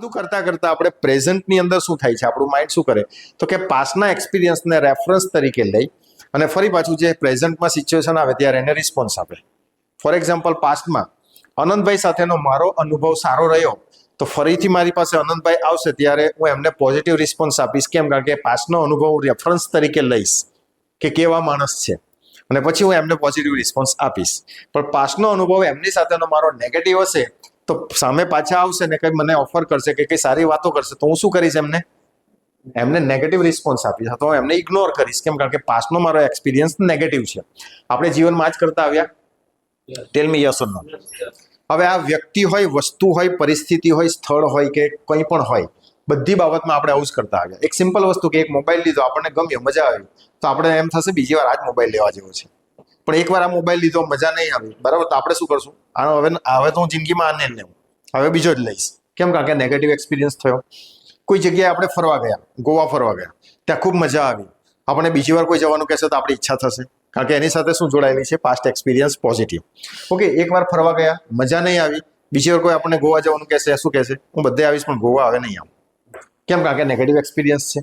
બધું કરતા કરતા આપણે પ્રેઝન્ટની અંદર શું થાય છે, આપણું માઇન્ડ શું કરે? તો કે પાસ્ટના એક્સપિરિયન્સને રેફરન્સ તરીકે લઈ અને ફરી પાછું જે પ્રેઝન્ટમાં સિચ્યુએશન આવે ત્યારે એને રિસ્પોન્સ આપે. ફોર એક્ઝામ્પલ પાસ્ટમાં અનંતભાઈ સાથેનો મારો અનુભવ સારો રહ્યો, તો ફરીથી મારી પાસે અનંતભાઈ આવશે ત્યારે હું એમને પોઝિટિવ રિસ્પોન્સ આપીશ. કેમ? કારણ કે પાસ્ટનો અનુભવ રેફરન્સ તરીકે લઈશ કે કેવા માણસ છે. અને પછી હું એમને પોઝિટિવ રિસ્પોન્સ આપીશ. પણ પાસ્ટનો અનુભવ એમની સાથેનો મારો નેગેટિવ હશે તો સામે પાછા આવશે ને કંઈ મને ઓફર કરશે કે કંઈ સારી વાતો કરશે તો હું શું કરીશ એમને? એમને નેગેટિવ રિસ્પોન્સ આપીશ અથવા હું એમને ઇગ્નોર કરીશ. કેમ? કારણ કે પાસ્ટનો મારો એક્સપિરિયન્સ નેગેટિવ છે. આપણે જીવનમાં આ જ કરતા આવ્યા? ટેલ મી યસ નો હવે આ વ્યક્તિ હોય વસ્તુ હોય પરિસ્થિતિ હોય સ્થળ હોય કે કંઈ પણ હોય બધી બાબતમાં આપણે આવું જ કરતા આવ્યા. એક સિમ્પલ વસ્તુ કે એક મોબાઈલ લીધો આપણને ગમ્યો મજા આવી. તો આપણે એમ થશે બીજી વાર આ જ મોબાઈલ લેવા જેવો છે. પણ એકવાર આ મોબાઈલ લીધો, મજા નહીં આવી. બરાબર? તો આપણે શું કરશું? આનો હવે હવે તો હું જિંદગીમાં આને જ લેવું. હવે બીજો જ લઈશ. કેમ કારણ કે નેગેટિવ એક્સપિરિયન્સ થયો. કોઈ જગ્યાએ આપણે ફરવા ગયા, ગોવા ફરવા ગયા, ત્યાં ખૂબ મજા આવી. આપણે બીજી વાર કોઈ જવાનું કહેશે તો આપણી ઈચ્છા થશે. કારણ કે એની સાથે શું જોડાયેલી છે? પાસ્ટ એક્સપિરિયન્સ પોઝિટિવ ઓકે એકવાર ફરવા ગયા, મજા નહીં આવી. બીજી વાર કોઈ આપણને ગોવા જવાનું કહેશે, શું કહેશે? હું બધે આવીશ, પણ ગોવા હવે નહીં આવું. કેમ કારણ કે નેગેટિવ એક્સપિરિયન્સ છે.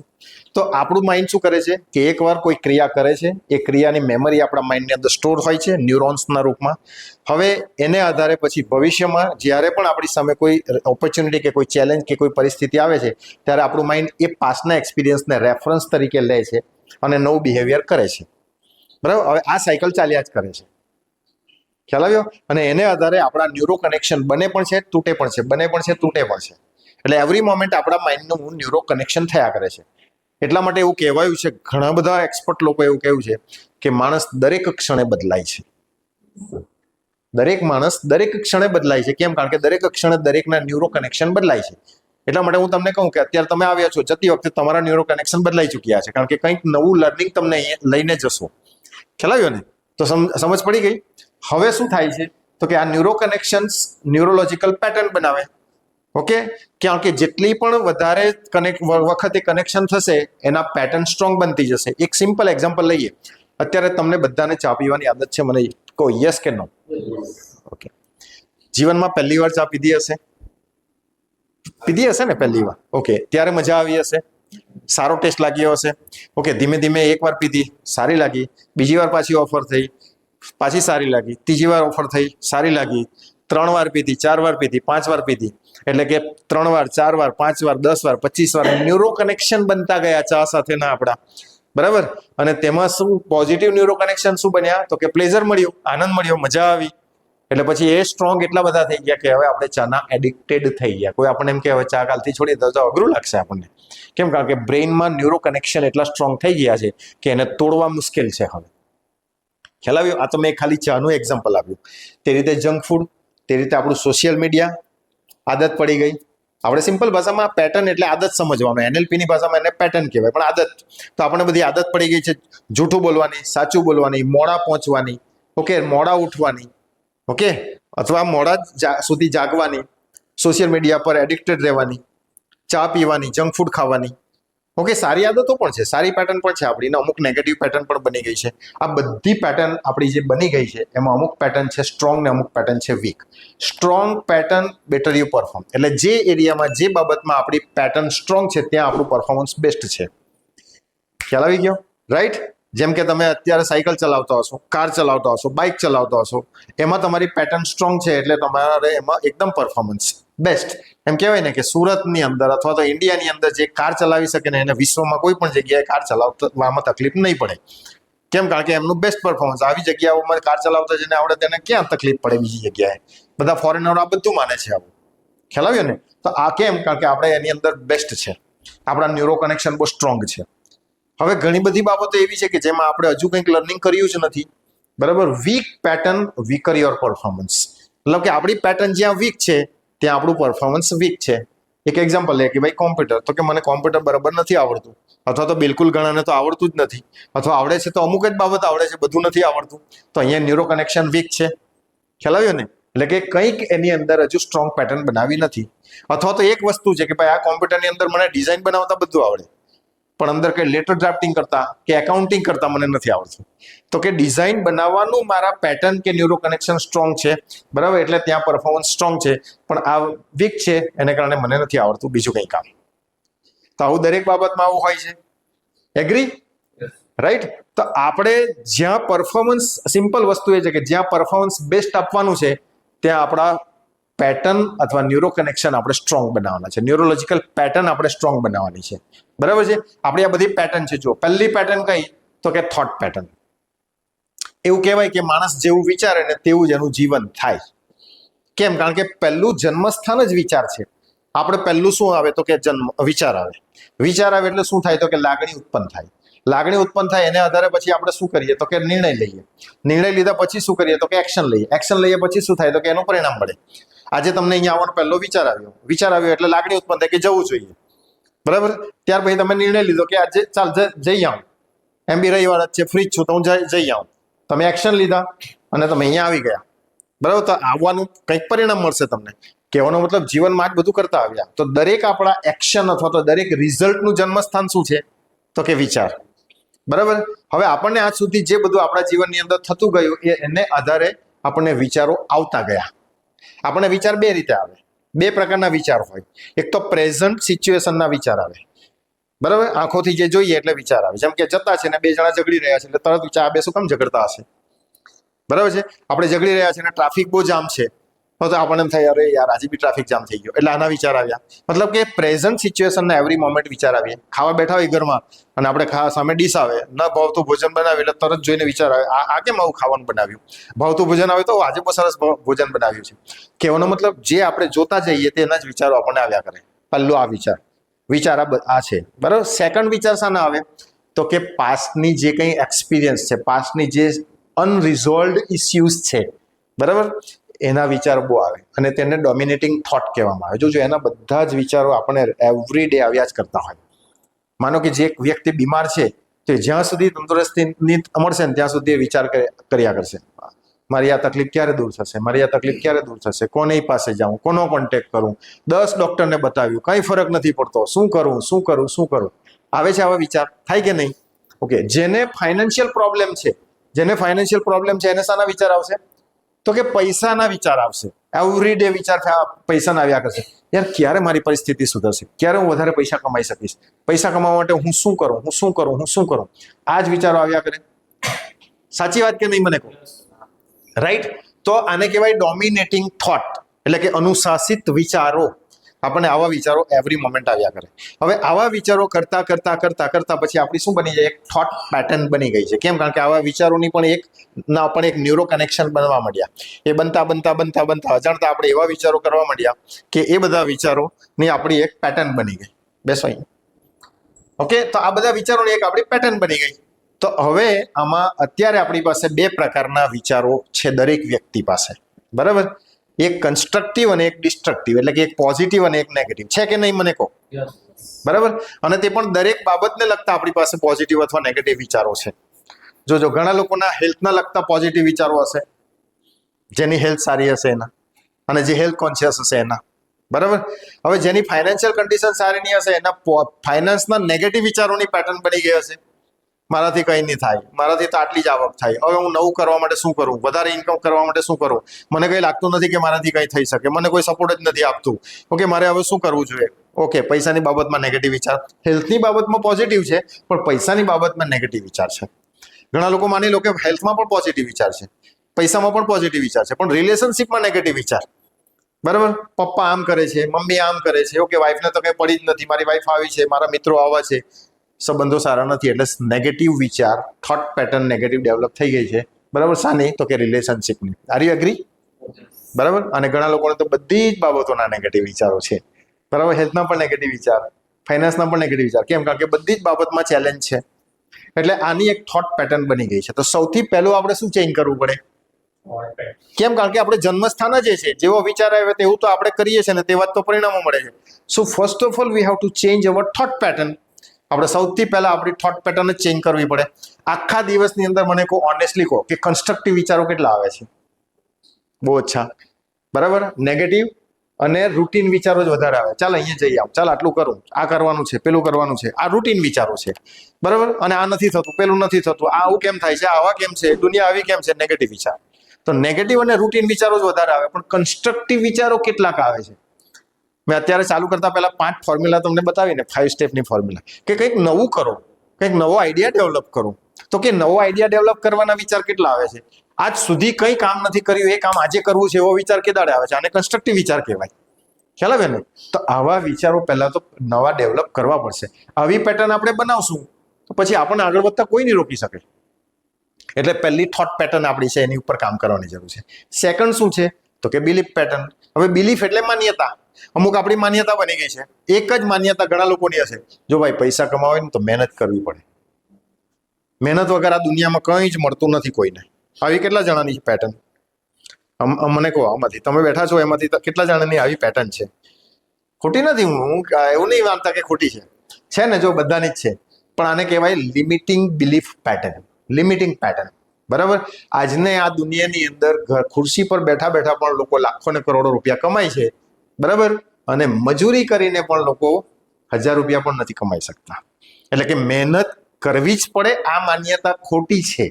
તો આપણું માઇન્ડ શું કરે છે? કે એકવાર કોઈ ક્રિયા કરે છે, એ ક્રિયાની મેમરી આપણા માઇન્ડની અંદર સ્ટોર હોય છે ન્યુરોન્સના રૂપમાં. હવે એને આધારે પછી ભવિષ્યમાં જ્યારે પણ આપણી સામે કોઈ ઓપોર્ચ્યુનિટી કે કોઈ ચેલેન્જ કે કોઈ પરિસ્થિતિ આવે છે, ત્યારે આપણું માઇન્ડ એ પાસના એક્સપિરિયન્સને રેફરન્સ તરીકે લે છે અને નવું બિહેવિયર કરે છે. બરાબર? હવે આ સાયકલ ચાલ્યા જ કરે છે. ખ્યાલ આવ્યો? અને એને આધારે આપણા ન્યુરો કનેક્શન બને પણ છે, તૂટે પણ છે. બને પણ છે, તૂટે પણ છે. એટલે એવરી મોમેન્ટ આપણા માઇન્ડનું ન્યુરો કનેક્શન થયા કરે છે. એટલા માટે એવું કહેવાયું છે, ઘણા બધા એક્સપર્ટ લોકો એવું કહ્યું છે કે માણસ દરેક ક્ષણે બદલાય છે. દરેક માણસ દરેક ક્ષણે બદલાય છે. કેમ? કારણ કે દરેક ક્ષણે દરેકના ન્યુરો કનેક્શન બદલાય છે. એટલા માટે હું તમને કહું કે અત્યારે તમે આવ્યા છો, જતી વખતે તમારા ન્યુરો કનેક્શન બદલાઈ ચૂક્યા છે. કારણ કે કંઈક નવું લર્નિંગ તમને લઈને જશો. ખ્યાલ આવ્યો ને? તો સમ- સમજ પડી ગઈ? હવે શું થાય છે? તો કે આ ન્યુરો કનેક્શન્સ ન્યુરોલોજીકલ પેટર્ન બનાવે. ઓકે? કારણ કે જેટલી પણ વધારે કનેક્ટ વખતે કનેક્શન થશે, એના પેટર્ન સ્ટ્રોંગ બનતી જશે. એક સિમ્પલ એક્ઝામ્પલ લઈએ. અત્યારે તમને બધાને ચા પીવાની આદત છે મને કહો યસ કે નો ઓકે. જીવનમાં પહેલી વાર ચા પીધી હશે? પીધી હશે ને પહેલી વાર? ઓકે. ત્યારે મજા આવી હશે? સારો ટેસ્ટ લાગ્યો હશે? ઓકે, ધીમે ધીમે એક વાર પીધી, સારી લાગી. બીજી વાર પાછી ઓફર થઈ, પાછી સારી લાગી. ત્રીજી વાર ઓફર થઈ, સારી લાગી. ત્રણ વાર પીધી, ચાર વાર પીધી, પાંચ વાર પીધી. એટલે કે ત્રણ વાર, ચાર વાર, પાંચ વાર, દસ વાર, પચીસ વાર ન્યુરો કનેક્શન બનતા ગયા ચા સાથેના આપણા. બરાબર? અને તેમાં શું પોઝિટિવ ન્યુરો કનેક્શન શું બન્યા? તો કે પ્લેઝર મળ્યું, આનંદ મળ્યો, મજા આવી. એટલે પછી એ સ્ટ્રોંગ એટલા બધા થઈ ગયા કે હવે આપણે ચાના એડિક્ટેડ થઈ ગયા. કોઈ આપણને એમ કે હવે ચા કાલથી છોડી દો તો અઘરું લાગશે આપણને. કેમ કારણ કે બ્રેઇનમાં ન્યુરો કનેક્શન એટલા સ્ટ્રોંગ થઈ ગયા છે કે એને તોડવા મુશ્કેલ છે હવે. ખ્યાલ આવ્યો? આ તો મેં ખાલી ચાનું એક્ઝામ્પલ આપ્યું. તે રીતે જંક ફૂડ તે રીતે આપણું સોશિયલ મીડિયા આદત પડી ગઈ. આપણે સિમ્પલ ભાષામાં પેટર્ન એટલે આદત સમજવાનું. એનએલપીની ભાષામાં એને પેટર્ન કહેવાય, પણ આદત. તો આપણને બધી આદત પડી ગઈ છે. જૂઠું બોલવાની, સાચું બોલવાની, મોડા પહોંચવાની ઓકે મોડા ઉઠવાની ઓકે અથવા મોડા સુધી જાગવાની સોશિયલ મીડિયા પર એડિક્ટેડ રહેવાની, ચા પીવાની જંક ફૂડ ખાવાની ઓકે સારી આદતો પણ છે. સારી પેટર્ન પણ છે આપણી. અમુક નેગેટિવ પેટર્ન પણ બની ગઈ છે. આ બધી પેટર્ન આપણી જે બની ગઈ છે, એમાં અમુક પેટર્ન છે સ્ટ્રોંગ ને અમુક પેટર્ન છે weak strong pattern better you perform એટલે જે એરિયામાં, જે બાબતમાં આપણી પેટર્ન સ્ટ્રોંગ છે, ત્યાં આપણું પરફોર્મન્સ બેસ્ટ છે. ખ્યાલ આવી ગયો? રાઈટ જેમ કે તમે અત્યારે સાયકલ ચલાવતા હશો કાર ચલાવતા હશો બાઇક ચલાવતા હશો, એમાં તમારી પેટર્ન સ્ટ્રોંગ છે એટલે તમારે એમાં એકદમ પરફોર્મન્સ બેસ્ટ. એમ કહેવાય ને કે સુરતની અંદર અથવા તો ઇન્ડિયાની અંદર જે કાર ચલાવી શકે ને એને વિશ્વમાં કોઈ પણ જગ્યાએ કાર ચલાવવામાં તકલીફ નહીં પડે. કેમ? કારણ કે એમનું બેસ્ટ પરફોર્મન્સ આવી જગ્યાઓમાં કાર ચલાવતા જેને આવડે તેને ક્યાં તકલીફ પડે બીજી જગ્યાએ? બધા ફોરેનરો આ બધું માને છે આવું. ખ્યાલ ને? તો આ કેમ? કારણ કે આપણે એની અંદર બેસ્ટ છે. આપણા ન્યુરો કનેક્શન બહુ સ્ટ્રોંગ છે. હવે ઘણી બધી બાબતો એવી છે કે જેમાં આપણે હજુ કંઈક લર્નિંગ કર્યું જ નથી. બરાબર? Weak pattern weaker your performance મતલબ કે આપણી પેટર્ન જ્યાં વીક છે ત્યાં આપણું પરફોર્મન્સ વીક છે. એક એક્ઝામ્પલ લે કે ભાઈ કોમ્પ્યુટર તો કે મને કોમ્પ્યુટર બરાબર નથી આવડતું. અથવા તો બિલકુલ ઘણાને તો આવડતું જ નથી. અથવા આવડે છે તો અમુક જ બાબત આવડે છે, બધું નથી આવડતું. તો અહીંયા ન્યુરો કનેક્શન વીક છે. ખ્યાલ આવ્યો ને? એટલે કે કંઈક એની અંદર હજુ સ્ટ્રોંગ પેટર્ન બનાવી નથી. અથવા તો એક વસ્તુ છે કે ભાઈ આ કોમ્પ્યુટરની અંદર મને ડિઝાઇન બનાવતા બધું આવડે. પણ અંદર કંઈ લેટર ડ્રાફ્ટિંગ કરતા કે એકાઉન્ટિંગ કરતા મને નથી આવડતું. તો કે ડિઝાઇન બનાવવાનું મારા પેટર્ન કે ન્યુરો કનેક્શન સ્ટ્રોંગ છે બરાબર? એટલે ત્યાં પરફોર્મન્સ સ્ટ્રોંગ છે પણ આ વીક છે એને કારણે મને નથી આવડતું બીજું કંઈ કામ. તો આવું દરેક બાબતમાં આવું હોય છે. એગ્રી રાઈટ તો આપણે જ્યાં પરફોર્મન્સ સિમ્પલ વસ્તુ એ છે કે જ્યાં પરફોર્મન્સ બેસ્ટ આપવાનું છે ત્યાં આપણા પેટર્ન અથવા ન્યુરો કનેક્શન આપણે સ્ટ્રોંગ બનાવવાના છે. ન્યુરોલોજીકલ પેટર્ન આપણે સ્ટ્રોંગ બનાવવાની છે. બરાબર છે? આપણી આ બધી પેટર્ન છે જો પહેલી પેટર્ન કઈ? તો કે થોટ પેટર્ન એવું કહેવાય કે માણસ જેવું વિચારે ને તેવું જ એનું જીવન થાય. કેમ? કારણ કે પહેલું જન્મસ્થાન જ વિચાર છે. આપણે પહેલું શું આવે? તો કે જન્મ, વિચાર આવે. વિચાર આવે એટલે શું થાય? તો કે લાગણી ઉત્પન્ન થાય. લાગણી ઉત્પન્ન થાય એને આધારે પછી આપણે શું કરીએ? તો કે નિર્ણય લઈએ. નિર્ણય લીધા પછી શું કરીએ? તો કે એક્શન લઈએ. એક્શન લઈએ પછી શું થાય? તો કે એનું પરિણામ મળે. આજે તમને અહીંયા આવવાનો પહેલો વિચાર આવ્યો. વિચાર આવ્યો એટલે લાગણી ઉત્પન્ન થાય કે જવું જોઈએ. બરાબર? ત્યાર પછી તમે નિર્ણય લીધો કે આજે ચાલ જઈ આવું. એમ બી રવિવાર જ છે ફ્રી જ છું તો હું જઈ આવું. તમે એક્શન લીધા અને તમે અહીંયા આવી ગયા. બરાબર? તો આવવાનું કંઈક પરિણામ મળશે તમને. કહેવાનો મતલબ જીવનમાં જ બધું કરતા આવ્યા. તો દરેક આપણા એક્શન અથવા તો દરેક રિઝલ્ટનું જન્મસ્થાન શું છે? તો કે વિચાર. બરાબર? હવે આપણને આજ સુધી જે બધું આપણા જીવનની અંદર થતું ગયું એ એને આધારે આપણને વિચારો આવતા ગયા. આપણને વિચાર બે રીતે આવે. બે પ્રકારના વિચાર હોય. એક તો પ્રેઝન્ટ સિચ્યુએશનના વિચાર આવે. બરાબર? આંખોથી જે જોઈએ એટલે વિચાર આવે. જેમ કે જતા છે ને બે જણા ઝઘડી રહ્યા છે એટલે તરત વિચાર આ બે શું કામ ઝઘડતા હશે? બરાબર છે? આપણે ઝઘડી રહ્યા છે અને ટ્રાફિક બહુ જામ છે. તો આપણને એમ થાય, અરે યાર, આજે બી ટ્રાફિક જામ થઈ ગયો. એટલે આના વિચાર આવ્યા. મતલબ કે પ્રેઝન્ટ સિચ્યુએશનને એવરી મોમેન્ટ વિચાર આવીએ. ખાવા બેઠા હોય ઘરમાં અને આપણે ખા સામે ડીશ આવે, ન ભાવતું ભોજન બનાવે એટલે તરત જોઈને વિચાર આવે, આ કેમ આવું ખાવાનું બનાવ્યું? ભાવતું ભોજન આવે તો આજે બહુ સરસ ભોજન બનાવ્યું છે. કહેવાનો મતલબ જે આપણે જોતા જઈએ તેના જ વિચારો આપણને આવ્યા કરે. પહેલો આ વિચાર. વિચાર આ છે. બરાબર? સેકન્ડ વિચાર શાના આવે? તો કે પાસ્ટની જે કંઈ એક્સપિરિયન્સ છે પાસ્ટની જે અનરિઝોલ્વડ ઇસ્યુઝ છે. બરાબર? એના વિચાર બહુ આવે અને તેને ડોમિનેટિંગ થોટ કહેવામાં આવે. જોજો એના બધા જ વિચારો આપણને એવરી ડે આવ્યા જ કરતા હોય. માનો કે જે એક વ્યક્તિ બીમાર છે, તો જ્યાં સુધી તંદુરસ્તી ની મળશે ને ત્યાં સુધી એ વિચાર કર્યા કરશે. મારી આ તકલીફ ક્યારે દૂર થશે? મારી આ તકલીફ ક્યારે દૂર થશે? કોને પાસે જાઉં? કોનો કોન્ટેક્ટ કરું? દસ ડોક્ટરને બતાવ્યું. કંઈ ફરક નથી પડતો. શું કરું? શું કરું? શું કરું? આવે છે આવા વિચાર? થાય કે નહીં? ઓકે. જેને ફાઇનાન્શિયલ પ્રોબ્લેમ છે, જેને ફાઇનાન્શિયલ પ્રોબ્લેમ છે, એને શાના વિચાર આવશે? તો કે પૈસાના વિચાર આવશે. એવરી ડે વિચાર પૈસાના આવ્યા કરશે. યાર, ક્યારે મારી પરિસ્થિતિ સુધરશે? ક્યારે હું વધારે પૈસા કમાઈ શકીશ? પૈસા કમાવા માટે હું શું કરું? હું શું કરું? હું શું કરું? આ જ વિચારો આવ્યા કરે. સાચી વાત કે નહીં મને કહો? રાઈટ તો આને કહેવાય ડોમિનેટિંગ થોટ એટલે કે અનુશાસિત વિચારો. આપણને આવા વિચારો એવરી મોમેન્ટ આવ્યા કરે. હવે આવા વિચારો કરતા કરતા કરતા કરતાં પછી આપણી શું બની જાય? એક થોટ પેટર્ન બની ગઈ છે. કેમ? કારણ કે આવા વિચારોની પણ એક, ના, પણ એક ન્યુરો કનેક્શન બનવા માંડ્યા. એ બનતા બનતા બનતા બનતા અજાણતા આપણે એવા વિચારો કરવા માંડ્યા કે એ બધા વિચારોની આપણી એક પેટર્ન બની ગઈ. બેસો અહીંયા ઓકે તો આ બધા વિચારોની એક આપણી પેટર્ન બની ગઈ. તો હવે આમાં અત્યારે આપણી પાસે બે પ્રકારના વિચારો છે દરેક વ્યક્તિ પાસે. બરાબર? એક કન્સ્ટ્રક્ટિવ અને એક ડિસ્ટ્રક્ટિવ એટલે કે એક પોઝિટિવ અને એક નેગેટિવ છે કે નહીં મને કહો? બરાબર? અને તે પણ દરેક બાબતને લગતા આપણી પાસે પોઝિટિવ અથવા નેગેટિવ વિચારો છે. જોજો ઘણા લોકોના હેલ્થના લગતા પોઝિટિવ વિચારો હશે. જેની હેલ્થ સારી હશે એના. અને જે હેલ્થ કોન્શિયસ હશે એના. બરાબર? હવે જેની ફાઇનાન્શિયલ કન્ડિશન સારી નહીં હશે એના ફાઇનાન્સના નેગેટિવ વિચારોની પેટર્ન બની ગઈ હશે. મારાથી કંઈ નહીં થાય. મારાથી તો આટલી જ આવક થાય. હવે હું નવું કરવા માટે શું કરું? વધારે ઇન્કમ કરવા માટે શું કરું? મને કંઈ લાગતું નથી કે મારાથી કંઈ થઈ શકે. મને કોઈ સપોર્ટ જ નથી આપતું. ઓકે, મારે હવે શું કરવું જોઈએ? ઓકે, પૈસાની બાબતમાં નેગેટિવ વિચાર. હેલ્થની બાબતમાં પોઝિટિવ છે, પણ પૈસાની બાબતમાં નેગેટિવ વિચાર છે. ઘણા લોકો માની લો કે હેલ્થમાં પણ પોઝિટિવ વિચાર છે. પૈસામાં પણ પોઝિટિવ વિચાર છે. પણ રિલેશનશિપમાં નેગેટિવ વિચાર. બરાબર? પપ્પા આમ કરે છે, મમ્મી આમ કરે છે. ઓકે વાઈફને તો કંઈ પડી જ નથી. મારી વાઈફ આવી છે, મારા મિત્રો આવા છે. સંબંધો સારા નથી એટલે નેગેટિવ વિચાર થોટ પેટર્ન નેગેટિવ ડેવલપ થઈ ગઈ છે. બરાબર? શાની તો કે રિલેશનશિપની આર યુ એગ્રી બરાબર? અને ઘણા લોકોને તો બધી જ બાબતોના નેગેટિવ વિચારો છે. બરાબર? હેલ્થના પણ નેગેટિવ વિચાર ફાઇનાન્સના પણ નેગેટિવ વિચાર. કેમ? કારણ કે બધી જ બાબતમાં ચેલેન્જ છે. એટલે આની એક થોટ પેટર્ન બની ગઈ છે. તો સૌથી પહેલું આપણે શું ચેન્જ કરવું પડે? કેમ? કારણ કે આપણે જન્મસ્થાન જ છે. જેવો વિચાર આવે તેવું તો આપણે કરીએ છીએ ને તેવા જ તો પરિણામો મળે છે. So first of all we have to change our thought pattern આપણે સૌથી પહેલાં આપણી થોટ પેટર્ન જ ચેન્જ કરવી પડે. આખા દિવસની અંદર મને કહો ઓનેસ્ટલી કહો કે કન્સ્ટ્રક્ટિવ વિચારો કેટલા આવે છે? બહુ અચ્છા બરાબર? નેગેટિવ અને રૂટીન વિચારો જ વધારે આવે. ચાલ અહીંયા જઈ આવ ચાલ આટલું કરું. આ કરવાનું છે, પેલું કરવાનું છે. આ રૂટીન વિચારો છે. બરાબર? અને આ નથી થતું, પેલું નથી થતું. આવું કેમ થાય છે? આવા કેમ છે? દુનિયા આવી કેમ છે? નેગેટિવ વિચાર. તો નેગેટિવ અને રૂટીન વિચારો જ વધારે આવે. પણ કન્સ્ટ્રક્ટિવ વિચારો કેટલાક આવે છે? મેં અત્યારે ચાલુ કરતા પહેલાં પાંચ ફોર્મ્યુલા તમને બતાવીને ફાઇવ સ્ટેપની ફોર્મ્યુલા કે કંઈક નવું કરો, કંઈક નવો આઈડિયા ડેવલપ કરો. તો કે નવો આઈડિયા ડેવલપ કરવાના વિચાર કેટલા આવે છે? આજ સુધી કંઈ કામ નથી કર્યું, એ કામ આજે કરવું છે એવો વિચાર કેદાડે આવે છે? આને કન્સ્ટ્રક્ટિવ વિચાર કહેવાય. ખ્યાલ આવે ને? તો આવા વિચારો પહેલાં તો નવા ડેવલપ કરવા પડશે. આવી પેટર્ન આપણે બનાવશું, તો પછી આપણને આગળ વધતા કોઈ નહીં રોકી શકે. એટલે પહેલી થોટ પેટર્ન આપણી છે, એની ઉપર કામ કરવાની જરૂર છે. સેકન્ડ શું છે? તો કે બિલીફ પેટર્ન હવે બિલીફ એટલે માન્યતા. અમુક આપણી માન્યતા બની ગઈ છે. એક જ માન્યતા ઘણા લોકોની હશે. જો ભાઈ પૈસા કમાવે ને તો મહેનત કરવી પડે. મહેનત વગર આ દુનિયામાં કંઈ જ મળતું નથી કોઈને. આવી કેટલા જણાની પેટર્ન મને કહો, આમાંથી. તમે બેઠા છો, એમાંથી કેટલા જણાની આવી પેટર્ન છે? ખોટી નથી, હું એવું નહીં માનતા કે ખોટી છે. છે ને, જો બધાની જ છે. પણ આને કહેવાય limiting belief pattern limiting pattern બરાબર? આજને આ દુનિયાની અંદર ઘર ખુરશી પર બેઠા બેઠા પણ લોકો લાખો ને કરોડો રૂપિયા કમાય છે. બરાબર? અને મજૂરી કરીને પણ લોકો હજાર રૂપિયા પણ નથી કમાઈ શકતા. એટલે કે મહેનત કરવી જ પડે, આ માન્યતા ખોટી છે.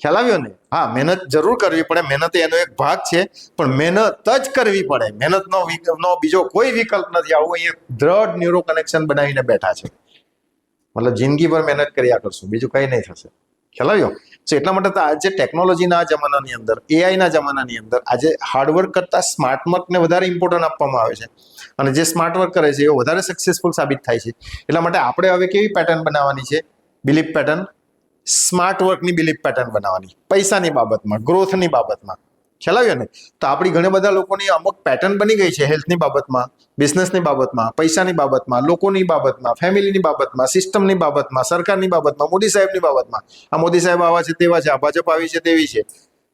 ખ્યાલ આવ્યો ને? હા, મહેનત જરૂર કરવી પડે, મહેનત એનો એક ભાગ છે, પણ મહેનત જ કરવી પડે. મહેનતનો નો બીજો કોઈ વિકલ્પ નથી. આવું અહીંયા દ્રઢ ન્યુરો કનેક્શન બનાવીને બેઠા છે. મતલબ જિંદગીભર મહેનત કર્યા કરશું, બીજું કંઈ નહીં થશે. ખ્યાલ આવ્યો? So, એટલા માટે તો આજે ટેકનોલોજીના જમાનાની અંદર એઆઈના જમાનાની અંદર આજે હાર્ડવર્ક કરતાં સ્માર્ટ વર્કને વધારે ઇમ્પોર્ટન્ટ આપવામાં આવે છે. અને જે સ્માર્ટ વર્ક કરે છે એ વધારે સક્સેસફુલ સાબિત થાય છે. એટલા માટે આપણે હવે કેવી પેટર્ન બનાવવાની છે? બિલીફ પેટર્ન સ્માર્ટ વર્કની બિલીફ પેટર્ન બનાવવાની. પૈસાની બાબતમાં ગ્રોથની બાબતમાં. ખ્યાલ આવ્યો ને તો આપણી ઘણા બધા લોકોની અમુક પેટર્ન બની ગઈ છે હેલ્થની બાબતમાં બિઝનેસની બાબતમાં, પૈસાની બાબતમાં, લોકોની બાબતમાં, ફેમિલીની બાબતમાં સિસ્ટમની બાબતમાં, સરકારની બાબતમાં, મોદી સાહેબની બાબતમાં. આ મોદી સાહેબ આવા છે તેવા છે, આ ભાજપ આવી છે તેવી છે.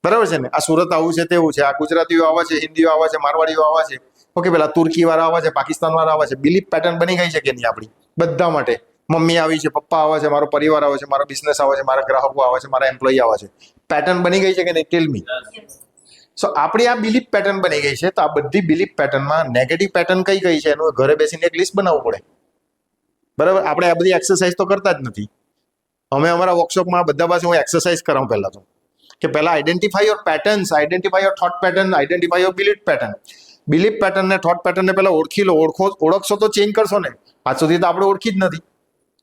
બરાબર છે ને? આ સુરત આવું છે તેવું છે, આ ગુજરાતીઓ આવા છે, હિન્દીઓ આવા છે, મારવાડીઓ આવા છે. ઓકે, પેલા તુર્કી વાળા આવા છે, પાકિસ્તાન વાળા આવા છે. બિલીફ પેટર્ન બની ગઈ છે કે નહીં આપણી? બધા માટે. મમ્મી આવી છે, પપ્પા આવે છે, મારો પરિવાર આવે છે, મારો બિઝનેસ આવે છે, મારા ગ્રાહકો આવે છે, મારા એમ્પ્લોય આવે છે. પેટર્ન બની ગઈ છે કે નહીં? ટેલ મી સો આપણી આ બિલીફ પેટર્ન બની ગઈ છે, તો આ બધી બિલીફ પેટર્નમાં નેગેટિવ પેટર્ન કઈ કઈ છે એનું ઘરે બેસીને એક લિસ્ટ બનાવવું પડે. બરાબર? આપણે આ બધી એક્સરસાઇઝ તો કરતા જ નથી. અમે અમારા વર્કશોપમાં બધા પાસે હું એક્સરસાઇઝ કરાવું પહેલાં તો. કે પહેલા identify your patterns identify your thought pattern identify your belief pattern belief પેટર્નને થોટ પેટર્નને પહેલાં ઓળખી લો, ઓળખો, ઓળખશો તો ચેન્જ કરશો ને. આજ સુધી તો આપણે ઓળખી જ નથી.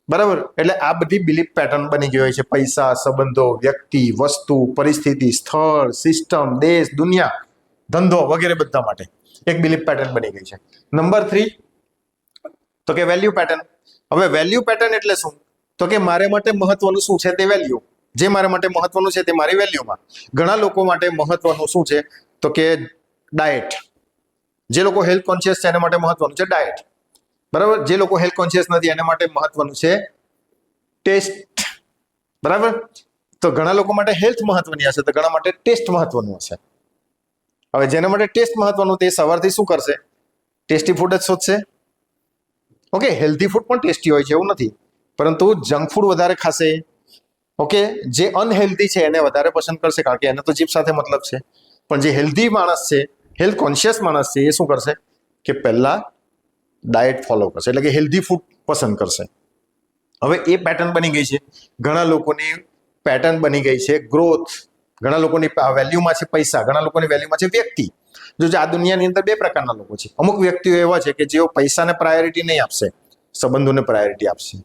બરાબર? એટલે આ બધી બિલીફ પેટર્ન બની ગઈ હોય છે. પૈસા, સંબંધો, વ્યક્તિ, વસ્તુ, પરિસ્થિતિ, સ્થળ સિસ્ટમ દેશ, દુનિયા, ધંધો વગેરે બધા માટે એક બિલીફ પેટર્ન બની ગઈ છે. નંબર થ્રી તો કે વેલ્યુ પેટર્ન હવે વેલ્યુ પેટર્ન એટલે શું? તો કે મારે માટે મહત્વનું શું છે તે વેલ્યુ જે મારા માટે મહત્વનું છે તે મારી વેલ્યુમાં ઘણા લોકો માટે મહત્વનું શું છે? તો કે ડાયટ જે લોકો હેલ્થ કોન્શિયસ છે એના માટે મહત્વનું છે ડાયટ બરાબર? જે લોકો હેલ્થ કોન્શિયસ નથી, એના માટે મહત્વનું છે ટેસ્ટ બરાબર? તો ઘણા લોકો માટે હેલ્થ મહત્વની હશે, તો ઘણા માટે ટેસ્ટ મહત્વનું હશે. હવે જેના માટે ટેસ્ટ મહત્વનું, તે સવારથી શું કરશે? ટેસ્ટી ફૂડ જ શોધશે. ઓકે હેલ્ધી ફૂડ પણ ટેસ્ટી હોય છે, એવું નથી. પરંતુ જંક ફૂડ વધારે ખાશે. ઓકે જે અનહેલ્ધી છે, એને વધારે પસંદ કરશે, કારણ કે એને તો જીભ સાથે મતલબ છે. પણ જે હેલ્ધી માણસ છે હેલ્થ કોન્શિયસ માણસ છે, એ શું કરશે? કે પહેલા ડાયટ ફોલો કરશે. એટલે કે હેલ્ધી ફૂડ પસંદ કરશે. હવે એ પેટર્ન બની ગઈ છે. ઘણા લોકોની પેટર્ન બની ગઈ છે ગ્રોથ ઘણા લોકોની વેલ્યુમાં છે પૈસા. ઘણા લોકોની વેલ્યુમાં છે વ્યક્તિ. જો આ દુનિયાની અંદર બે પ્રકારના લોકો છે. અમુક વ્યક્તિઓ એવા છે કે જેઓ પૈસાને પ્રાયોરિટી નહીં આપશે, સંબંધોને પ્રાયોરિટી આપશે.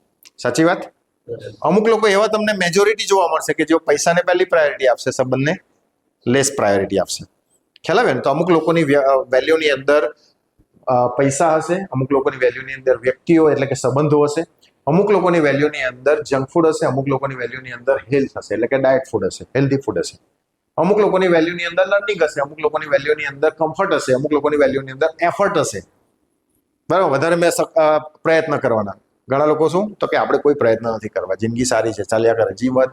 સાચી વાત? અમુક લોકો એવા તમને મેજોરિટી જોવા મળશે કે જેઓ પૈસાને પહેલી પ્રાયોરિટી આપશે, સંબંધને લેસ પ્રાયોરિટી આપશે. ખ્યાલ આવે ને? તો અમુક લોકોની વેલ્યુની અંદર પૈસા હશે, અમુક લોકોની વેલ્યુની અંદર વ્યક્તિઓ એટલે કે સંબંધો હશે, અમુક લોકોની વેલ્યુની અંદર જંક ફૂડ હશે, અમુક લોકોની વેલ્યુની અંદર હેલ્થ હશે, એટલે કે ડાયટ ફૂડ હશે હેલ્ધી ફૂડ હશે. અમુક લોકોની વેલ્યુની અંદર લર્નિંગ હશે, અમુક લોકોની વેલ્યુની અંદર કમ્ફર્ટ હશે, અમુક લોકોની વેલ્યુની અંદર એફર્ટ હશે. બરાબર? વધારે મેં પ્રયત્ન કરવાના. ઘણા લોકો શું? તો કે આપણે કોઈ પ્રયત્ન નથી કરવા. જિંદગી સારી છે, ચાલ્યા કરે. જીવન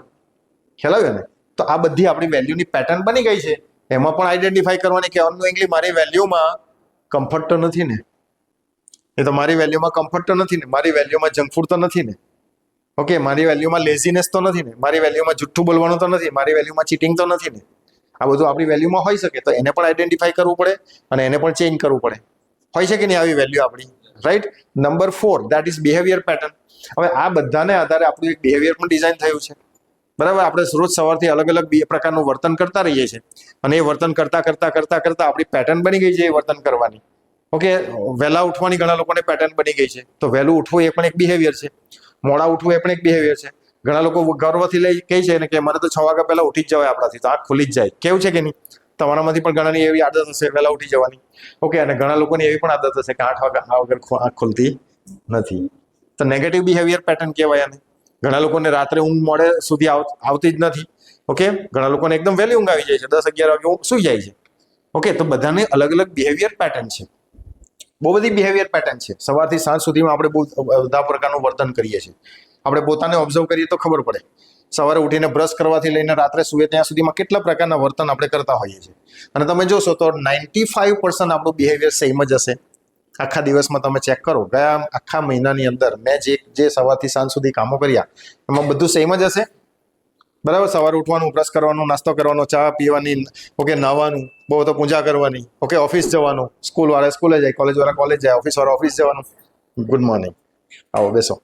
ખ્યાલ આવ્યો ને? તો આ બધી આપણી વેલ્યુની પેટર્ન બની ગઈ છે. એમાં પણ આઈડેન્ટિફાઈ કરવાની કે અનનોઈંગલી મારી વેલ્યુમાં કમ્ફર્ટ તો નથી ને? એ તો મારી વેલ્યુમાં કમ્ફર્ટ તો નથી ને? મારી વેલ્યુમાં જંક ફૂડ તો નથી ને? ઓકે મારી વેલ્યુમાં લેઝીનેસ તો નથી ને? મારી વેલ્યુમાં જુઠ્ઠું બોલવાનું તો નથી? મારી વેલ્યુમાં ચીટિંગ તો નથી ને? આ બધું આપણી વેલ્યુમાં હોઈ શકે, તો એને પણ આઈડેન્ટિફાઈ કરવું પડે અને એને પણ ચેન્જ કરવું પડે. હોય છે કે નહીં આવી વેલ્યુ આપણી? Right number four that is behaviour pattern હવે આ બધાને આધારે આપણું એક બિહેવિયર પણ ડિઝાઇન થયું છે. બરાબર? આપણે રોજ સવારથી અલગ અલગ બે પ્રકારનું વર્તન કરતા રહીએ છીએ. અને એ વર્તન કરતા કરતા કરતા કરતા આપણી પેટર્ન બની ગઈ છે એ વર્તન કરવાની. ઓકે વહેલા ઉઠવાની ઘણા લોકોને પેટર્ન બની ગઈ છે. તો વહેલું ઉઠવું એ પણ એક બિહેવિયર છે. મોડા ઉઠવું એ પણ એક બિહેવિયર છે. ઘણા લોકો ગર્વથી લઈ કહે છે ને કે મને તો છ વાગ્યા પહેલા ઉઠી જ જવાય આપણાથી, તો આંખ ખુલી જ જાય. કેવું છે કે નહીં? તમારામાંથી પણ ઘણાની એવી આદત હશે વહેલા ઉઠી જવાની. ઓકે અને ઘણા લોકોની એવી પણ આદત હશે કે આઠ વાગ્યા આ વગર આંખ ખુલતી નથી. તો નેગેટિવ બિહેવિયર પેટર્ન કહેવાય આને. ઘણા લોકોને રાત્રે ઊંઘ મોડે સુધી આવ- આવતી જ નથી. ઓકે ઘણા લોકોને એકદમ વહેલી ઊંઘ આવી જાય છે. દસ અગિયાર વાગે ઊંઘ સુઈ જાય છે. ઓકે તો બધાને અલગ અલગ બિહેવિયર પેટર્ન છે. બહુ બધી બિહેવિયર પેટર્ન છે. સવારથી સાંજ સુધીમાં આપણે બહુ બધા પ્રકારનું વર્તન કરીએ છીએ. આપણે પોતાને ઓબ્ઝર્વ કરીએ તો ખબર પડે. સવારે ઉઠીને બ્રશ કરવાથી લઈને રાત્રે સુવે ત્યાં સુધીમાં કેટલા પ્રકારના વર્તન આપણે કરતા હોઈએ છીએ. અને તમે જોશો તો નાઇન્ટી ફાઈવ પર્સન્ટ આપણું બિહેવિયર સેમ જ હશે. આખા દિવસમાં તમે ચેક કરો. ગયા આખા મહિનાની અંદર મેં જે જે સવારથી સાંજ સુધી કામો કર્યા, એમાં બધું સેમ જ હશે? બરાબર? સવારે ઉઠવાનું, બ્રશ કરવાનું, નાસ્તો કરવાનો, ચા પીવાની ઓકે નાહવાનું, બહુ તો પૂજા કરવાની ઓકે ઓફિસ જવાનું સ્કૂલવાળા સ્કૂલે જાય કોલેજવાળા કોલેજ જાય ઓફિસવાળા ઓફિસ જવાનું. ગુડ મોર્નિંગ આવો, બેસો.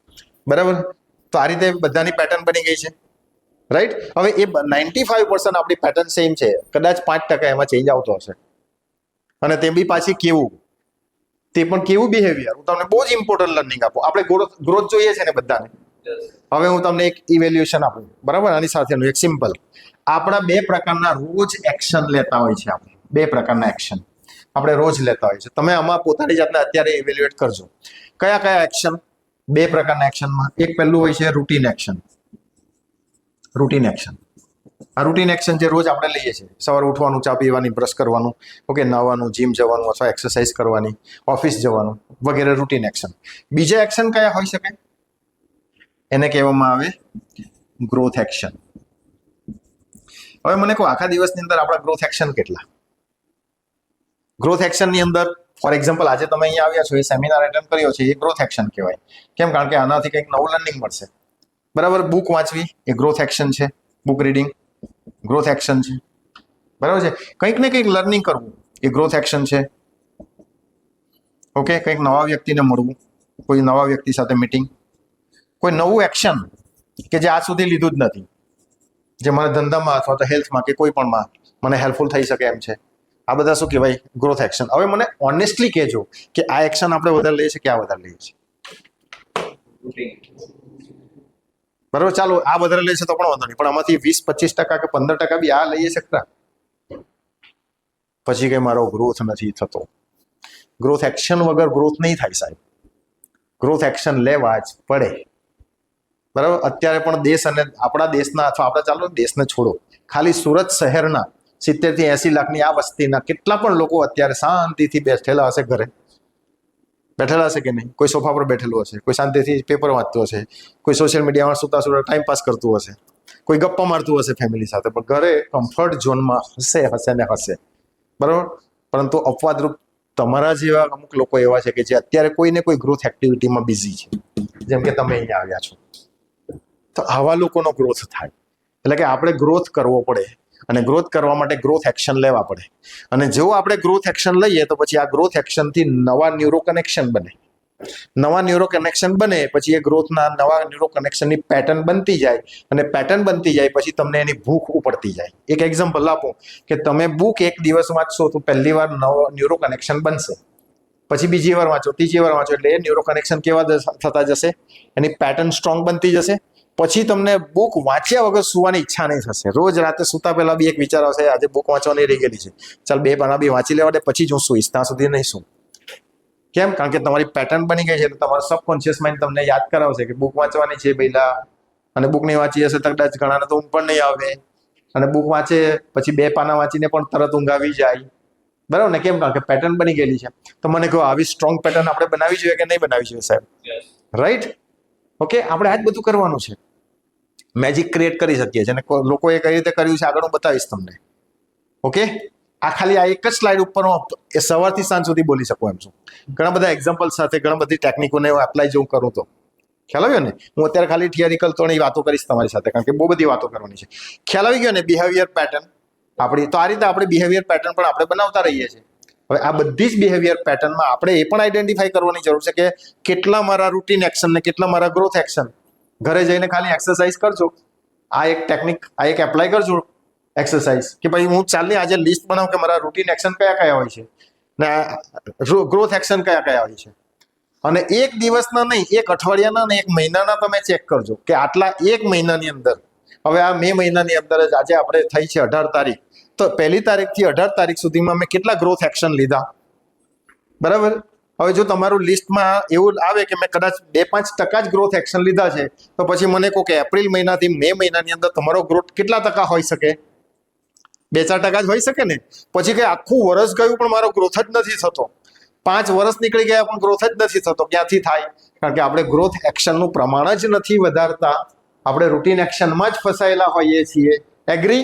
બરાબર? તો આ રીતે બધાની પેટર્ન બની ગઈ છે. રાઈટ હવે એ નાઇન્ટી ફાઈવ પર્સન્ટ આપણી પેટર્ન સેમ છે. કદાચ પાંચ ટકા એમાં ચેન્જ આવતો હશે. અને તે બી પાછી કેવું? તે પણ કેવું બિહેવિયર હું તમને બહુ જ ઇમ્પોર્ટન્ટ લર્નિંગ આપું. આપણે ગ્રોથ ગ્રોથ જોઈએ છે ને બધાને? હવે હું તમને એક ઇવેલ્યુએશન આપું. બરાબર? આની સાથેનું એક સિમ્પલ આપણા બે પ્રકારના રોજ એક્શન લેતા હોય છે આપણે. બે પ્રકારના એક્શન આપણે રોજ લેતા હોય છે. તમે આમાં પોતાની જાતને અત્યારે ઇવેલ્યુએટ કરજો. કયા કયા એક્શન બે પ્રકારના એક્શનમાં એક પહેલું હોય છે રૂટીન એક્શન રૂટીન એક્શન આ રૂટીન એક્શન જે રોજ આપણે લઈએ છીએ, સવારે ઉઠવાનું, ચા પીવાની બ્રશ કરવાનું ઓકે નાવાનું જીમ જવાનું અથવા એક્સરસાઇઝ કરવાની ઓફિસ જવાનું વગેરે રૂટીન એક્શન બીજા એક્શન કયા હોઈ શકે? એને કહેવામાં આવે ગ્રોથ એક્શન હવે મને કહો, આખા દિવસની અંદર આપણા ગ્રોથ એક્શન કેટલા? ગ્રોથ એક્શનની અંદર ફોર એક્ઝામ્પલ આજે તમે અહીંયા આવ્યા છો, એ સેમિનાર એટેન્ડ કર્યો છે, એ ગ્રોથ એક્શન કહેવાય. કેમ? કારણ કે આનાથી કંઈક નવું લર્નિંગ મળશે. બરાબર? બુક વાંચવી એ ગ્રોથ એક્શન છે. બુક રીડિંગ ગ્રોથ એક્શન છે. બરાબર છે? કંઈક ને કંઈક લર્નિંગ કરવું એ ગ્રોથ એક્શન છે. ઓકે કંઈક નવા વ્યક્તિને મળવું, કોઈ નવા વ્યક્તિ સાથે મિટિંગ કોઈ નવું એક્શન કે જે આજ સુધી લીધું જ નથી. જે મને ધંધામાં અથવા તો હેલ્થમાં કે કોઈ પણમાં મને હેલ્પફુલ થઈ શકે એમ છે. આ બધા શું કહેવાય? ગ્રોથ એક્શન હવે મને ઓનેસ્ટલી કહેજો કે આ એક્શન આપણે વધારે લઈએ છીએ કે આ વધારે લઈએ છીએ? બરાબર? ચાલો, આ વધારે લઈએ છે તો પણ વાંધો નહીં. પણ આમાંથી વીસ, પચીસ ટકા કે પંદર ટકા બી આ લઈએ શકતા? પછી કંઈ મારો ગ્રોથ નથી થતો. ગ્રોથ એક્શન વગર ગ્રોથ નહીં થાય સાહેબ. ગ્રોથ એક્શન લેવા જ પડે. બરાબર? અત્યારે પણ દેશ અને આપણા દેશના અથવા આપણા ચાલો દેશને છોડો. ખાલી સુરત શહેરના સિત્તેરથી એસી લાખની આ વસ્તીના કેટલા પણ લોકો અત્યારે શાંતિથી બેઠેલા હશે ઘરે. બેઠેલા હશે કે નહીં? કોઈ સોફા પર બેઠેલું હશે, કોઈ શાંતિથી પેપર વાંચતું હશે, કોઈ સોશિયલ મીડિયામાં સુતા સુતા ટાઈમ પાસ કરતું હશે, કોઈ ગપ્પા મારતું હશે ફેમિલી સાથે, પણ ઘરે કમ્ફર્ટ ઝોનમાં હશે હશે ને હશે. બરાબર? પરંતુ અપવાદરૂપ તમારા જેવા અમુક લોકો એવા છે કે જે અત્યારે કોઈને કોઈ ગ્રોથ એક્ટિવિટીમાં બિઝી છે. જેમ કે તમે અહીંયા આવ્યા છો. તો આવા લોકોનો ગ્રોથ થાય. એટલે કે આપણે ગ્રોથ કરવો પડે. અને ગ્રોથ કરવા માટે ગ્રોથ એક્શન લેવા પડે. અને જો આપણે ગ્રોથ એક્શન લઈએ તો પછી આ ગ્રોથ એક્શનથી નવા ન્યુરો કનેક્શન બને. નવા ન્યુરો કનેક્શન બને, પછી એ ગ્રોથના નવા ન્યુરો કનેક્શનની પેટર્ન બનતી જાય અને પેટર્ન બનતી જાય પછી તમને એની ભૂખ ઉપડતી જાય. એક એક્ઝામ્પલ આપો કે તમે બુક એક દિવસ વાંચશો તો પહેલી વાર નવો ન્યુરો કનેક્શન બનશે. પછી બીજી વાર વાંચો, ત્રીજી વાર વાંચો એટલે એ ન્યુરો કનેક્શન કેવા થતા જશે? એની પેટર્ન સ્ટ્રોંગ બનતી જશે? પછી તમને બુક વાંચ્યા વગર સુવાની ઈચ્છા નહીં થશે. રોજ રાતે સુતા પહેલા બી એક વિચાર આવશે આજે બુક વાંચવાની રહી ગયેલી છે. ચાલ બે પાના બી વાંચી લેવા દે પછી જ હું સુઈશ. ત્યાં સુધી નહીં શું કેમ? કારણ કે તમારી પેટર્ન બની ગઈ છે તમારો તમારું સબકોન્શિયસ માઇન્ડ તમને યાદ કરાવશે કે બુક વાંચવાની છે પહેલા અને બુક નહીં વાંચી હશે તો કદાચ ઘણાને તો ઊંઘ પણ નહીં આવે. અને બુક વાંચે પછી બે પાના વાંચીને પણ તરત ઊંઘ આવી જાય. બરાબર ને? કેમ? કારણ કે પેટર્ન બની ગયેલી છે. તો મને કહો આવી સ્ટ્રોંગ પેટર્ન આપણે બનાવી જોઈએ કે નહીં બનાવી જોઈએ સાહેબ? રાઈટ ઓકે આપણે આ જ બધું કરવાનું છે. મેજિક ક્રિએટ કરી શકીએ છીએ. અને લોકોએ કઈ રીતે કર્યું છે આગળ હું બતાવીશ તમને. ઓકે આ ખાલી આ એક જ સ્લાઇડ ઉપર હું એ સવારથી સાંજ સુધી બોલી શકું એમ છું. ઘણા બધા એક્ઝામ્પલ સાથે ઘણા બધી ટેકનિકોને હું એપ્લાય જો કરું તો. ખ્યાલ આવ્યો ને? હું અત્યારે ખાલી થિયરિકલ એ વાતો કરીશ તમારી સાથે, કારણ કે બહુ બધી વાતો કરવાની છે. ખ્યાલ આવી ગયો ને? બિહેવિયર પેટર્ન આપણી, તો આ રીતે આપણે બિહેવિયર પેટર્ન પણ આપણે બનાવતા રહીએ છીએ. હવે આ બધી જ બિહેવિયર પેટર્નમાં આપણે એ પણ આઈડેન્ટિફાઈ કરવાની જરૂર છે કે કેટલા મારા રૂટીન એક્શન ને કેટલા મારા ગ્રોથ એક્શન ઘરે જઈને ખાલી એક્સરસાઇઝ કરજો. આ એક ટેકનિક આ એક એપ્લાય કરજો એક્સરસાઇઝ કે ભાઈ હું ચાલની આજે લિસ્ટ બનાવું કે મારા રૂટીન એક્શન કયા કયા હોય છે? ને ગ્રોથ એક્શન કયા કયા હોય છે? અને એક દિવસના નહીં, એક અઠવાડિયાના ને એક મહિનાના તમે ચેક કરજો કે આટલા એક મહિનાની અંદર, હવે આ મે મહિનાની અંદર જ આજે આપણે થઈ છે અઢાર તારીખ. તો પહેલી તારીખથી અઢાર તારીખ સુધીમાં મેં કેટલા ગ્રોથ એક્શન લીધા? બરાબર? હવે જો તમારું લિસ્ટમાં એવું આવે કે મેં કદાચ બે પાંચ ટકા જ ગ્રોથ એક્શન લીધા છે તો પછી મને કહો કે એપ્રિલ મહિનાથી મે મહિનાની અંદર તમારો ગ્રોથ કેટલા ટકા હોઈ શકે? બે ચાર ટકા જ હોઈ શકે ને? પછી કે આખું વર્ષ ગયું પણ મારો ગ્રોથ જ નથી થતો. પાંચ વર્ષ નીકળી ગયા પણ ગ્રોથ જ નથી થતો. ક્યાંથી થાય? કારણ કે આપણે ગ્રોથ એક્શનનું પ્રમાણ જ નથી વધારતા. આપણે રૂટીન એક્શનમાં જ ફસાયેલા હોઈએ છીએ. એગ્રી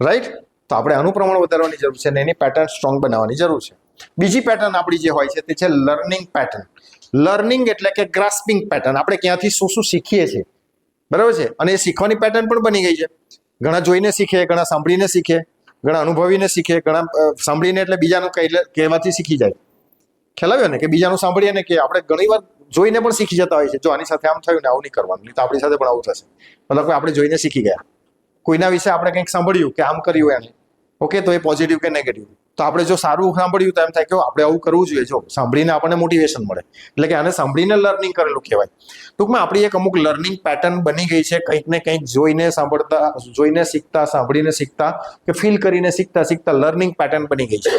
રાઈટ તો આપણે આનું પ્રમાણ વધારવાની જરૂર છે અને એની પેટર્ન સ્ટ્રોંગ બનાવવાની જરૂર છે. બીજી પેટર્ન આપણી જે હોય છે તે છે લર્નિંગ પેટર્ન લર્નિંગ એટલે કે ગ્રાસ્પિંગ પેટર્ન આપણે ક્યાંથી શું શું શીખીએ છીએ? બરાબર છે? અને એ શીખવાની પેટર્ન પણ બની ગઈ છે. ઘણા જોઈને શીખે, ઘણા સાંભળીને શીખે, ઘણા અનુભવીને શીખે, ઘણા સાંભળીને એટલે બીજાનું કહી કહેવાથી શીખી જાય. ખ્યાલ આવ્યો ને કે બીજાનું સાંભળીએ ને કે આપણે ઘણી વાર જોઈને પણ શીખી જતા હોય છે. જો આની સાથે આમ થયું ને આવું નહીં કરવાનું. નહીં તો આપણી સાથે પણ આવું થશે. મતલબ કે આપણે જોઈને શીખી ગયા. કોઈના વિશે આપણે કંઈક સાંભળ્યું કે આમ કર્યું એને ઓકે, તો એ પોઝિટિવ કે નેગેટિવ તો આપણે જો સારું સાંભળ્યું તો એમ થાય કે આપણે આવું કરવું જોઈએ. જો, સાંભળીને આપણને મોટિવેશન મળે. એટલે કે આને સાંભળીને લર્નિંગ કરેલું કહેવાય. ટૂંકમાં આપણી એક અમુક લર્નિંગ પેટર્ન બની ગઈ છે, કંઈક ને કંઈક જોઈને સાંભળતા, જોઈને શીખતા, સાંભળીને શીખતા, કે ફીલ કરીને શીખતા શીખતા લર્નિંગ પેટર્ન બની ગઈ છે.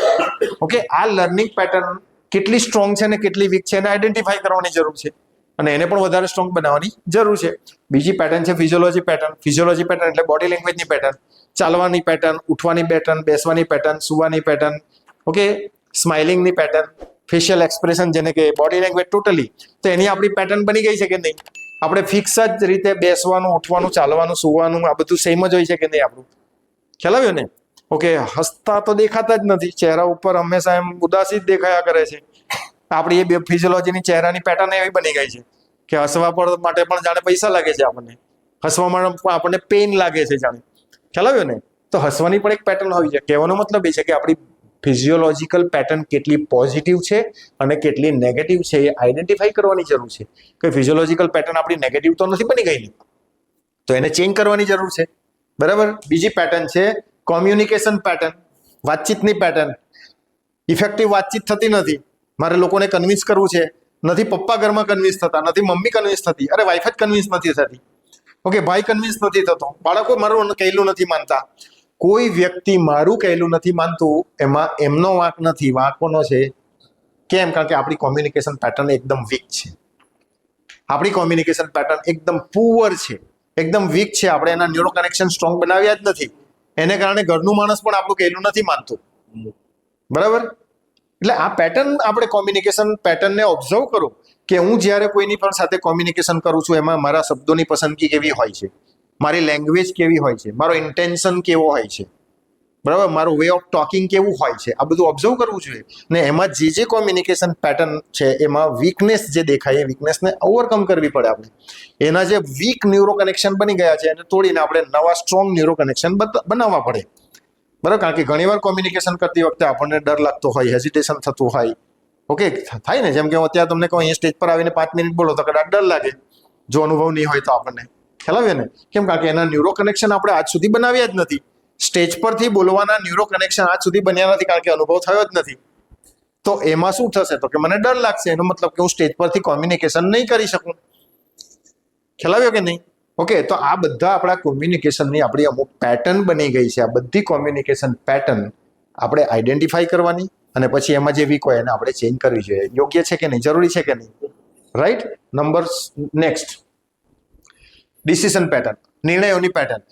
ઓકે આ લર્નિંગ પેટર્ન કેટલી સ્ટ્રોંગ છે ને કેટલી વીક છે એને આઈડેન્ટિફાઈ કરવાની જરૂર છે. અને એને પણ વધારે સ્ટ્રોંગ બનાવવાની જરૂર છે. બીજી પેટર્ન છે ફિઝિયોલોજી પેટર્ન ફિઝિયોલોજી પેટર્ન એટલે બોડી લેંગ્વેજની પેટર્ન ચાલવાની પેટર્ન ઉઠવાની પેટર્ન બેસવાની પેટર્ન સુવાની પેટર્ન ઓકે સ્માઇલિંગની પેટર્ન ફેશિયલ એક્સપ્રેશન જેને કે બોડી લેંગ્વેજ ટોટલી તો એની આપણી પેટર્ન બની ગઈ છે કે નહીં? આપણે ફિક્સ જ રીતે બેસવાનું, ઉઠવાનું, ચાલવાનું, સુવાનું, આ બધું સેમ જ હોય છે કે નહીં આપણું? ખ્યાલ આવ્યો ને? ઓકે હસતા તો દેખાતા જ નથી. ચહેરા ઉપર હંમેશા એમ ઉદાસી જ દેખાયા કરે છે. આપણી એ બે ફિઝિયોલોજીની ચહેરાની પેટર્ન એવી બની ગઈ છે કે હસવા પર માટે પણ જાણે પૈસા લાગે છે આપણને. હસવા માટે આપણને પેઇન લાગે છે જાણે. ખ્યાલ આવ્યો ને તો હસવાની પણ એક પેટર્ન હોવી છે. કહેવાનો મતલબ એ છે કે આપણી ફિઝિયોલોજીકલ પેટર્ન કેટલી પોઝિટિવ છે અને કેટલી નેગેટિવ છે એ આઈડેન્ટિફાઈ કરવાની જરૂર છે. કે ફિઝિયોલોજીકલ પેટર્ન આપણી નેગેટિવ તો નથી બની ગઈ તો એને ચેન્જ કરવાની જરૂર છે. બરાબર? બીજી પેટર્ન છે કોમ્યુનિકેશન પેટર્ન વાતચીતની પેટર્ન ઇફેક્ટિવ વાતચીત થતી નથી. મારે લોકોને કન્વિન્સ કરવું છે. નથી પપ્પા ઘરમાં કન્વિન્સ થતા, નથી મમ્મી કન્વિન્સ થતી. અરે વાઈફ જ કન્વિન્સ નથી થતી. ઓકે ભાઈ કન્વિન્સ નથી થતો. બાળકો મારું કહેલું નથી માનતા. કોઈ વ્યક્તિ મારું કહેલું નથી માનતું, એમાં એમનો વાંક નથી. વાંકોનો છે. કેમ? કારણ કે આપણી કોમ્યુનિકેશન પેટર્ન એકદમ વીક છે. આપણી કોમ્યુનિકેશન પેટર્ન એકદમ પુઅર છે. એકદમ વીક છે. આપણે એના ન્યુરો કનેક્શન સ્ટ્રોંગ બનાવ્યા જ નથી. એને કારણે ઘરનું માણસ પણ આપણું કહેલું નથી માનતું. બરાબર? એટલે આ પેટર્ન આપણે કોમ્યુનિકેશન પેટર્નને ઓબ્ઝર્વ કરો કે હું જ્યારે કોઈની પણ સાથે કોમ્યુનિકેશન કરું છું, એમાં મારા શબ્દોની પસંદગી કેવી હોય છે? મારી લેંગ્વેજ કેવી હોય છે? મારો ઇન્ટેન્શન કેવો હોય છે? બરાબર? મારું વે ઓફ ટોકિંગ કેવું હોય છે? આ બધું ઓબ્ઝર્વ કરવું જોઈએ. ને એમાં જે જે કોમ્યુનિકેશન પેટર્ન છે, એમાં વીકનેસ જે દેખાય, એ વીકનેસને ઓવરકમ કરવી પડે આપણે. એના જે વીક ન્યુરો કનેક્શન બની ગયા છે, એને તોડીને આપણે નવા સ્ટ્રોંગ ન્યુરો કનેક્શન બનાવવા પડે. બરાબર? કારણ કે ઘણીવાર કોમ્યુનિકેશન કરતી વખતે આપણને ડર લાગતો હોય હેઝિટેશન થતું હોય. ઓકે થાય ને? જેમ કે હું અત્યારે તમને કહું અહીંયા સ્ટેજ પર આવીને પાંચ મિનિટ બોલો તો કદાચ ડર લાગે. જો અનુભવ નહીં હોય તો આપણને. ખ્યાલ આવ્યો ને? કેમ? કારણ કે એના ન્યુરો કનેક્શન આપણે આજ સુધી બનાવ્યા જ નથી. સ્ટેજ પરથી બોલવાના ન્યુરો કનેક્શન આજ સુધી બન્યા નથી કારણ કે અનુભવ થયો જ નથી. તો એમાં શું થશે? તો કે મને ડર લાગશે. એનો મતલબ કે હું સ્ટેજ પરથી કોમ્યુનિકેશન નહીં કરી શકું. ખ્યાલ આવ્યો કે નહીં? ઓકે તો આ બધા આપણા કોમ્યુનિકેશનની આપણી અમુક પેટર્ન બની ગઈ છે. આ બધી કોમ્યુનિકેશન પેટર્ન આપણે આઈડેન્ટિફાઈ કરવાની અને પછી એમાં જે વીક હોય એને આપણે ચેન્જ કરવી જોઈએ. યોગ્ય છે કે નહીં? જરૂરી છે કે નહીં? Right number next decision pattern નિર્ણયોની પેટર્ન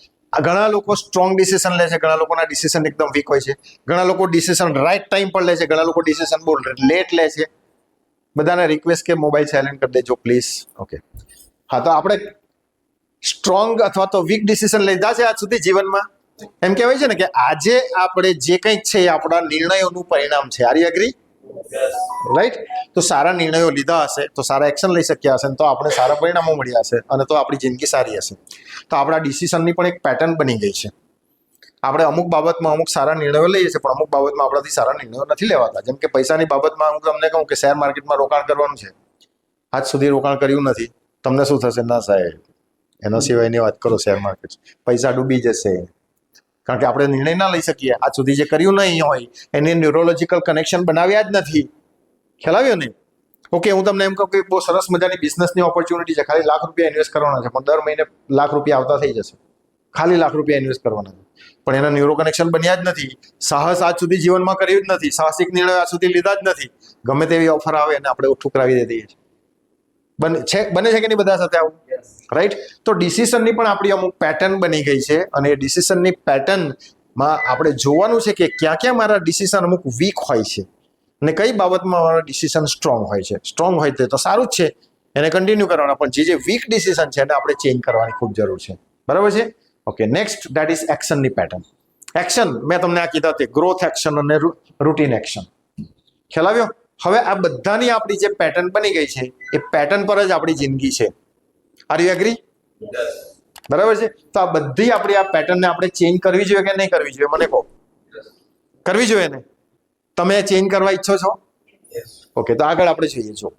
ઘણા લોકો સ્ટ્રોંગ ડિસિઝન લે છે. ઘણા લોકોના ડિસિઝન એકદમ વીક હોય છે. ઘણા લોકો ડિસિઝન રાઈટ ટાઈમ પર લે છે. ઘણા લોકો ડિસિઝન બહુ લેટ લે છે. બધાને રિક્વેસ્ટ કે મોબાઈલ સાયલેન્ટ કરી દેજો પ્લીઝ ઓકે હા, તો આપણે સ્ટ્રોંગ અથવા તો વીક ડિસિઝન લીધા છે આજ સુધી જીવનમાં. એમ કહેવાય છે ને કે આજે આપણે જે કંઈક છે એ આપણા નિર્ણયોનું પરિણામ છે. આર અગ્રી રાઈટ તો સારા નિર્ણયો લીધા હશે તો સારા એક્શન લઈ શક્યા હશે તો આપણે સારા પરિણામો મળ્યા હશે અને તો આપણી જિંદગી સારી હશે. તો આપણા ડિસિઝનની પણ એક પેટર્ન બની ગઈ છે. આપણે અમુક બાબતમાં અમુક સારા નિર્ણયો લઈએ છીએ પણ અમુક બાબતમાં આપણાથી સારા નિર્ણયો નથી લેવાતા. જેમ કે પૈસાની બાબતમાં હું તમને કહું કે શેર માર્કેટમાં રોકાણ કરવાનું છે. આજ સુધી રોકાણ કર્યું નથી. તમને શું થશે? ના સાહેબ. એના સિવાયની વાત કરો શેર માર્કેટ પૈસા ડૂબી જશે. કારણ કે આપણે નિર્ણય ના લઈ શકીએ. આજ સુધી જે કર્યું નહીં હોય, એને ન્યુરોલોજીકલ કનેક્શન બનાવ્યા જ નથી. ખ્યાલ આવ્યો ને? ઓકે હું તમને એમ કહું કે બહુ સરસ મજાની બિઝનેસની ઓપોર્ચ્યુનિટી છે. ખાલી લાખ રૂપિયા ઇન્વેસ્ટ કરવાના છે. પણ દર મહિને લાખ રૂપિયા આવતા થઈ જશે. ખાલી લાખ રૂપિયા ઇન્વેસ્ટ કરવાના છે. પણ એના ન્યુરો કનેક્શન બન્યા જ નથી. સાહસ આજ સુધી જીવનમાં કર્યું જ નથી. સાહસિક નિર્ણય આજ સુધી લીધા જ નથી. ગમે તેવી ઓફર આવે અને આપણે ઠુકરાવી દે દઈએ છીએ. બને છે બને છે કે નહીં બધા સાથે આવું? રાઈટ તો ડિસિશનની પણ આપણી અમુક પેટર્ન બની ગઈ છે અને એ ડિસિશનની પેટર્નમાં આપણે જોવાનું છે કે ક્યાં ક્યાં મારા ડિસિશન અમુક વીક હોય છે અને કઈ બાબતમાં મારા ડિસિશન સ્ટ્રોંગ હોય છે. સ્ટ્રોંગ હોય તે તો સારું જ છે. એને કન્ટિન્યુ કરવાના. પણ જે જે વીક ડિસિશન છે એને આપણે ચેન્જ કરવાની ખૂબ જરૂર છે. બરાબર છે? ઓકે નેક્સ્ટ દેટ ઇઝ એક્શનની પેટર્ન એક્શન મેં તમને આ કીધા તે ગ્રોથ એક્શન અને રૂટીન એક્શન ખ્યાલ આવ્યો? હવે આ બધાની આપણી જે પેટર્ન બની ગઈ છે, એ પેટર્ન પર જ આપણી જિંદગી છે. આર યુ એગ્રી બરાબર છે? તો આ બધી આપણી આ પેટર્નને આપણે ચેન્જ કરવી જોઈએ કે નહીં કરવી જોઈએ? મને કહો. કરવી જોઈએ ને? તમે ચેન્જ કરવા ઈચ્છો છો? ઓકે તો આગળ આપણે જોઈએ જો